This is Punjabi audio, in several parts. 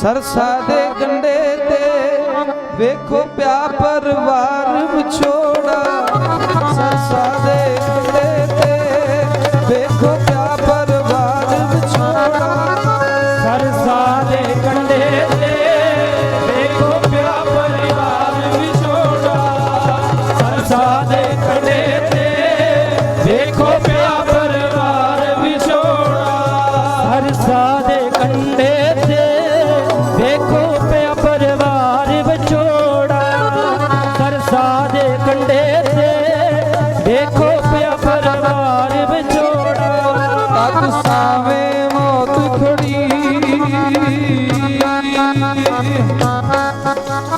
ਸਰਸਾ ਦੇ ਕੰਡੇ ਤੇ ਵੇਖੋ ਪਿਆ ਪਰਿਵਾਰ ਵਿਛੋੜਾ। ਸਰਸਾ ਦੇ ਕੰਢੇ ਤੇ ਵੇਖੋ ਪਿਆ ਪਰਿਵਾਰ ਵਿਛੋੜਾ। ਸਰਸਾ ਦੇ ਕੰਡੇ ਤੇ ਵੇਖੋ ਪਿਆ ਪਰਿਵਾਰ ਵਿਛੋੜਾ। ਸਰਸਾ ਦੇ ਕੰਡੇ ਤੇ ਵੇਖੋ ਪਿਆ ਪਰਿਵਾਰ ਵਿਛੋੜਾ। ਸਰਸਾ ਦੇ ਕੰਡੇ ਤੱਕ ਮੌਤ ਖੜੀ।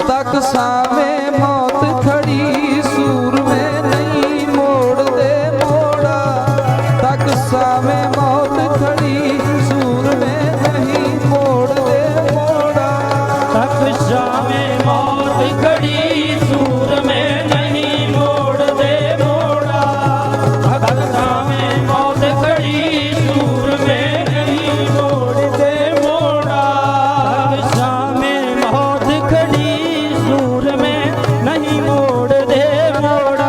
ਤੱਕ ਸਾਵੇਂ ਮੌਤ ਖੜੀ, ਸੂਰਮੇ ਨਹੀਂ ਮੋੜਦੇ ਮੋੜਾ। ਤੱਕ ਸਾਵੇਂ ਮੌਤ ਖੜੀ, ਸੂਰਮੇ ਨਹੀਂ ਮੋੜਦੇ ਮੋੜਾ। ਤੱਕ ਸ਼ਾਮੇ ਮੌਤ ਖੜੀ ਖੜੀ ਸੂਰ ਮੈਂ ਨਹੀਂ ਮੋੜਦੇ ਮੋੜਾ।